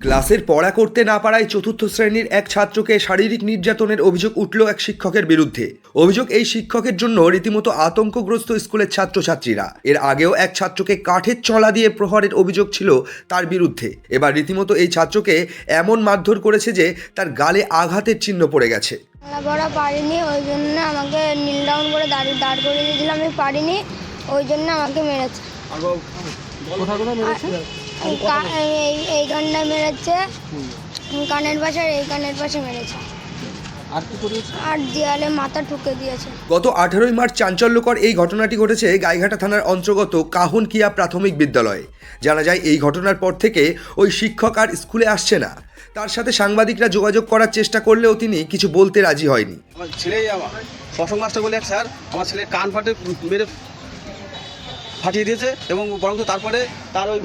ক্লাসের পড়া করতে না পারায় চতুর্থ শ্রেণির এক ছাত্রকে শারীরিক নির্যাতনের অভিযোগ উঠল এক শিক্ষকের বিরুদ্ধে। অভিযোগ এই শিক্ষকের জন্য রীতিমতো আতঙ্কগ্রস্ত স্কুলের ছাত্রছাত্রীরা। এর আগেও এক ছাত্রকে কাঠের চলা দিয়ে প্রহারের অভিযোগ ছিল তার বিরুদ্ধে। এবার রীতিমতো এই ছাত্রকে এমন মারধর করেছে যে তার গালে আঘাতের চিহ্ন পড়ে গেছে। পারিনি ওই জন্য আমাকে নীল ডাউন করে দাঁড়িয়ে দাঁড় করিয়ে দিয়েছিল আমি পারিনি ওই জন্য আমাকে মেরেছে। কোথায় কোথায় মেরেছে? এই এইখানটায় মেরেছে। কানের পাশে আর এই কানের পাশে মেরেছে। আর দেয়ালে মাথা ঠুকে দিয়েছে। গত আঠারোই মার্চ চাঞ্চল্যকর এই ঘটনাটি ঘটেছে গাইঘাটা থানার অন্তর্গত কাহনকিয়া প্রাথমিক বিদ্যালয়ে। জানা যায় এই ঘটনার পর থেকে ওই শিক্ষক আর স্কুলে আসছে না। তার সাথে সাংবাদিকরা যোগাযোগ করার চেষ্টা করলেও তিনি কিছু বলতে রাজি হয়নি। আমার ছেলেই আমার। মাস্টার বলে এক স্যার আমার ছেলে কান ফাটে মেরে ফাটিয়ে দিয়েছে এবং বরঞ্চ তারপরে তার ওই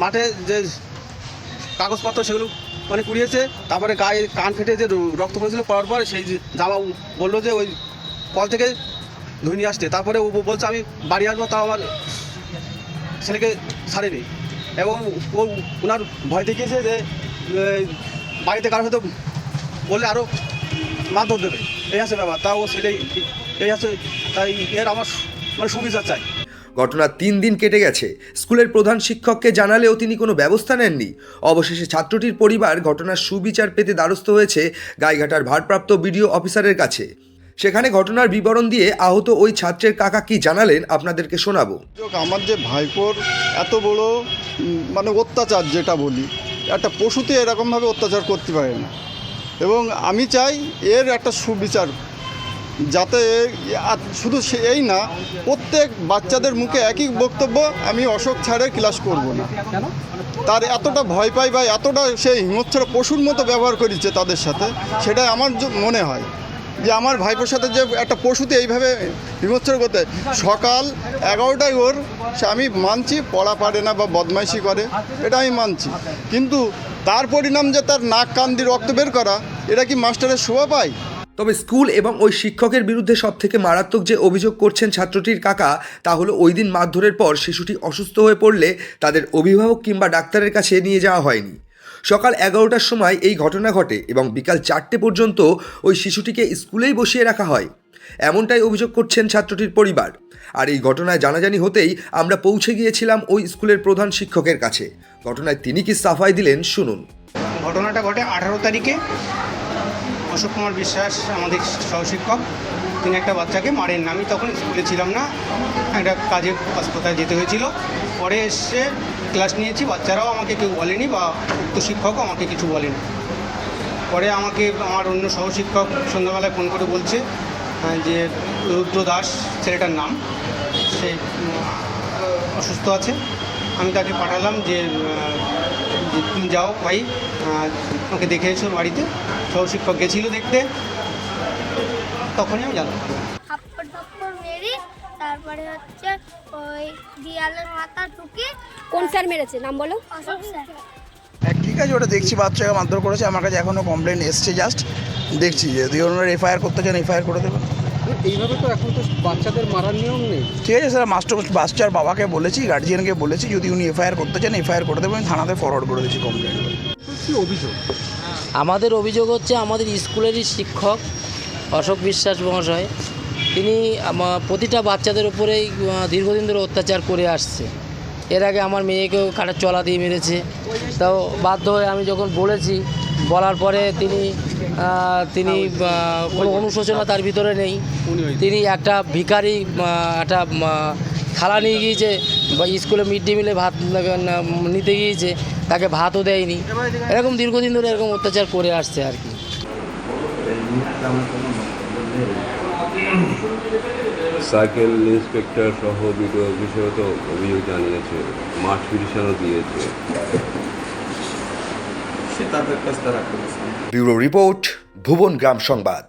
মাঠে যে কাগজপত্র সেগুলো মানে কুড়িয়েছে, তারপরে গায়ে কান ফেটে যে রক্ত পড়েছিল পড়ার পর সেই জামা বলল যে ওই কল থেকে ধুয়ে নিয়ে আসতে। তারপরে ও বলছে, আমি বাড়ি আসব, তাও আমার ছেলেকে ছাড়েনি। এবং ও ওনার ভয় দেখিয়েছে যে বাড়িতে কারও হয়তো বললে আরও মারধর দেবে। এই আছে ব্যাপার। তা ও ছেলে এই আছে তাই এর আমার মানে সুবিচার চাই। ঘটনার তিন দিন কেটে গেছে। স্কুলের প্রধান শিক্ষককে জানালেও তিনি কোনো ব্যবস্থা নেননি। অবশেষে ছাত্রটির পরিবার ঘটনার সুবিচার পেতে দ্বারস্থ হয়েছে গাইঘাটার ভারপ্রাপ্ত বিডিও অফিসারের কাছে। সেখানে ঘটনার বিবরণ দিয়ে আহত ওই ছাত্রের কাকা কি জানালেন আপনাদেরকে শোনাবো। আমার যে ভাইপোর এত বড় মানে অত্যাচার যেটা বলি, একটা পশুতে এরকমভাবে অত্যাচার করতে পারে না। এবং আমি চাই এর একটা সুবিচার যাতে আর শুধু সে এই না প্রত্যেক বাচ্চাদের মুখে একই বক্তব্য আমি অশোক ছাড়ে ক্লাস করব না। তার এতটা ভয় পাই বা এতটা সে হিংস্র পশুর মতো ব্যবহার করেছে তাদের সাথে সেটাই আমার মনে হয়। যে আমার ভাইপোর সাথে যে একটা পশুতে এইভাবে হিংস্র করতে সকাল এগারোটায় ওর সে আমি মানছি পড়া পারে না বা বদমাইশি করে এটা আমি মানছি। কিন্তু তার পরিণাম যে তার নাক কান দিয়ে রক্ত বের করা এটা কি মাস্টারের শোভা পায়? তবে স্কুল এবং ওই শিক্ষকের বিরুদ্ধে সবথেকে মারাত্মক যে অভিযোগ করছেন ছাত্রটির কাকা, তা হলো ওই দিন মারধরের পর শিশুটি অসুস্থ হয়ে পড়লে তাদের অভিভাবক কিংবা ডাক্তারের কাছে নিয়ে যাওয়া হয়নি। সকাল এগারোটার সময় এই ঘটনা ঘটে এবং বিকাল চারটে পর্যন্ত ওই শিশুটিকে স্কুলেই বসিয়ে রাখা হয়। এমনটাই অভিযোগ করছেন ছাত্রটির পরিবার। আর এই ঘটনায় জানাজানি হতেই আমরা পৌঁছে গিয়েছিলাম ওই স্কুলের প্রধান শিক্ষকের কাছে। ঘটনায় তিনি কি সাফাই দিলেন, শুনুন। ঘটনাটা ঘটে আঠারো তারিখে। অশোক কুমার বিশ্বাস আমাদের সহশিক্ষক। তিনি একটা বাচ্চাকে মারেন আমি তখন স্কুলে ছিলাম না। একটা কাজে হাসপাতালে যেতে হয়েছিল। পরে এসে ক্লাস নিয়েছি। বাচ্চারাও আমাকে কেউ বলেনি বা উক্ত শিক্ষকও আমাকে কিছু বলেনি। পরে আমাকে আমার অন্য সহশিক্ষক সন্ধ্যাবেলায় ফোন করে বলছে যে রুদ্র দাস, ছেলেটার নাম। সে অসুস্থ আছে। আমি তাকে পাঠালাম যে তুমি যাও ভাই ওকে দেখে এসো বাড়িতে। সহশিক্ষক গেছিল দেখতে। তখনই আমি জানলাম। থাপ্পড় থাপ্পড় মেরি তারপরে হচ্ছে ওই দেয়ালের মাথা ঠুকে কোন স্যার মেরেছে? নাম বলো। অশোক স্যার। হ্যাঁ ঠিক আছে ওটা দেখছি বাচ্চাকে মারধর করেছে। আমার কাছে এখনও কমপ্লেন এসছে জাস্ট দেখছি যদি ওনারা এফআইআর করতে চান এফআইআর করে দেবেন। এইভাবে তো এখন তো বাচ্চাদের মারার নিয়ম নেই। ঠিক আছে স্যার মাস্টার বাচ্চার বাবাকে বলেছি গার্জিয়ানকে বলেছি যদি উনি এফআইআর করতে চান এফআইআর করে দেবেন আমি থানাতে ফরওয়ার্ড করে কমপ্লেন কি অভিযোগ? আমাদের অভিযোগ হচ্ছে আমাদের স্কুলেরই শিক্ষক অশোক বিশ্বাস মহাশয় তিনি প্রতিটা বাচ্চাদের উপরেই দীর্ঘদিন ধরে অত্যাচার করে আসছে। এর আগে আমার মেয়েকেও কাটার চলা দিয়ে মেরেছে। তাও বাধ্য হয়ে আমি যখন বলেছি বলার পরে তিনি তিনি কোনো অনুশোচনা তার ভিতরে নেই। তিনি একটা ভিখারি আহ, একটা খালা নিয়ে গিয়েছে বা স্কুলে মিড ডে মিলে ভাত নিতে গিয়েছে তাকে ভাতও দেয়নি। এরকম দীর্ঘদিন ধরে এরকম অত্যাচার করে আসছে আর কি। সাইকেল ইন্সপেক্টর সহ বিডিও অফিসেও তো অভিযোগ জানিয়েছে মাঠ পিটিশনও দিয়েছে। ব্যুরো রিপোর্ট ভুবন গ্রাম সংবাদ।